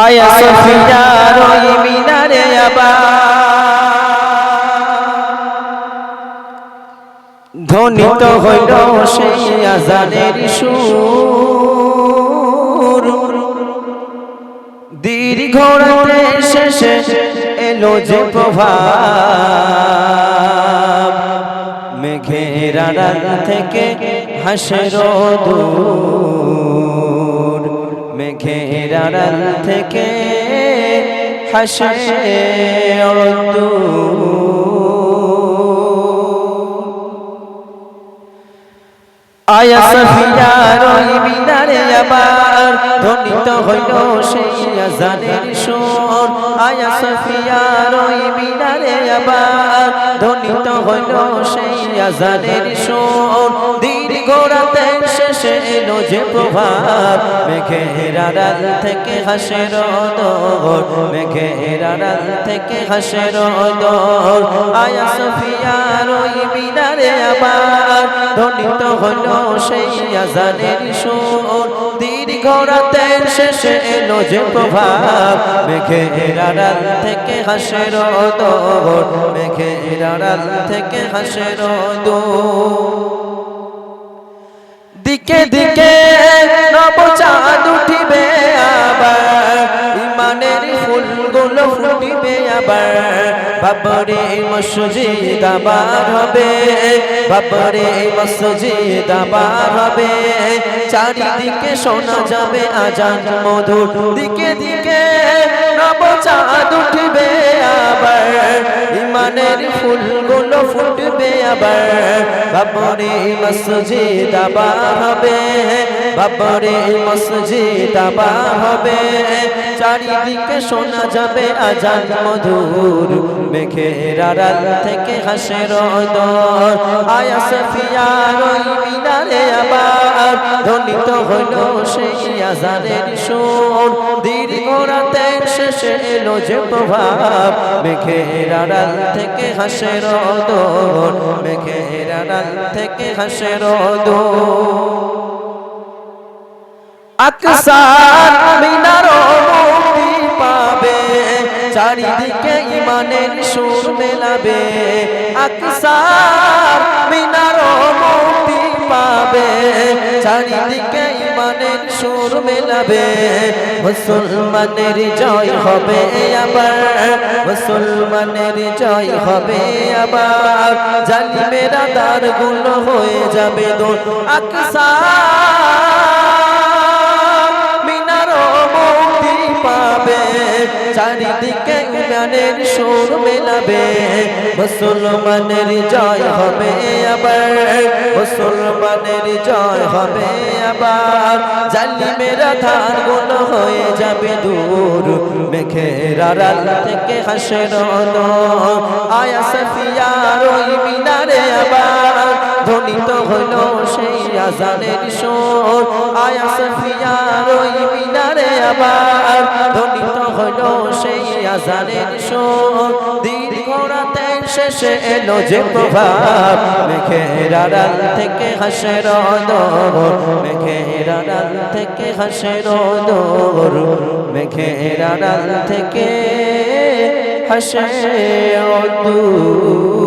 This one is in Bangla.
আয়া সফিয়ার ওই মিনারে ধ্বনিত হইল সেই আজানের সুর। দীর্ঘ রাতে শেষে এলো যে প্রভাব। মেঘের আড়াল থেকে হাসের দূর আড়াল থেকে দূর আয়া সফিয়ার ওই মিনারে আবার ধ্বনিত হইল সেই আজানের সুর। আয়া সফিয়ার ওই মিনারে আবার ধ্বনিত হইল সেই আজানের সুর। দীর্ঘ রাতে শেষে এলো যে প্রভাব মেঘের আড়াল থেকে হাসের দোর মেঘের আড়াল থেকে হাসের দোর আয়া সফিয়ার ওই মিনারে আবার। ধ্বনিত হইল সেই আজানের সুর। দীর্ঘ রাতের শেষে এলো যে প্রভাব মেঘের আড়াল থেকে হাসের দোর মেঘের আড়াল থেকে হাসের দোর দিকে দিকে নবচাঁদ উঠিবে আবার, ইমানের ফুলগুলো ফুটিবে আবার। বাবরে মসজিদ আবার হবে, বাবরে মসজিদ আবার হবে। চারিদিকে শোনা যাবে আজান মধুর। দিকে দিকে নবচাঁদ উঠিবে ফুলগুলো ফুটবে আবার। বাবরে মসজিদ আবার হবে। বাবরে মসজিদ আবার হবে। চারিদিকে শোনা যাবে আজান মধুর। মেঘের আড়াল থেকে হাসের দর আয়াস ফিয়ার মিনারে আবার ধ্বনিত হইল সেই দীর্ঘ শেষে এলো যে প্রভাব। মেঘের আড়াল থেকে হাসের দর মেঘের আড়াল থেকে হাসের দর আকসার মিনার মুক্তি পাবে। চারিদিকে ইমানের সুর মেলাবে। আকসার মিনার মুক্তি পাবে। চারিদিকে ইমানের সুর মেলাবে। মুসলমানের জয় হবে আবার, মুসলমানের জয় হবে আবার। জালিমেরা দার গুণ হয়ে যাবে মুক্তি পাবে। চারিদিকে ইমানের সুর মেলাবে। মুসলমানের জয় হবে আবার মুসলমানের জয় হবে আবার। জালিমেরা ধার গুণ হয়ে যাবে দূর। মেঘের আড়াল থেকে হাসের আয়া সফিয়ার ওই মিনারে আবার। ধ্বনিত হইল সেই আজানের সুর। আয়া সফিয়ার ওই মিনারে আবার। ধ্বনিত হইল সেই আজানের সুর। দীর্ঘ রাতের শেষে এলো যে প্রভাব। মেঘের আড়াল থেকে হাসের দোর মেঘের আড়াল থেকে হাসের দোর মেঘের আড়াল থেকে হাসের দূর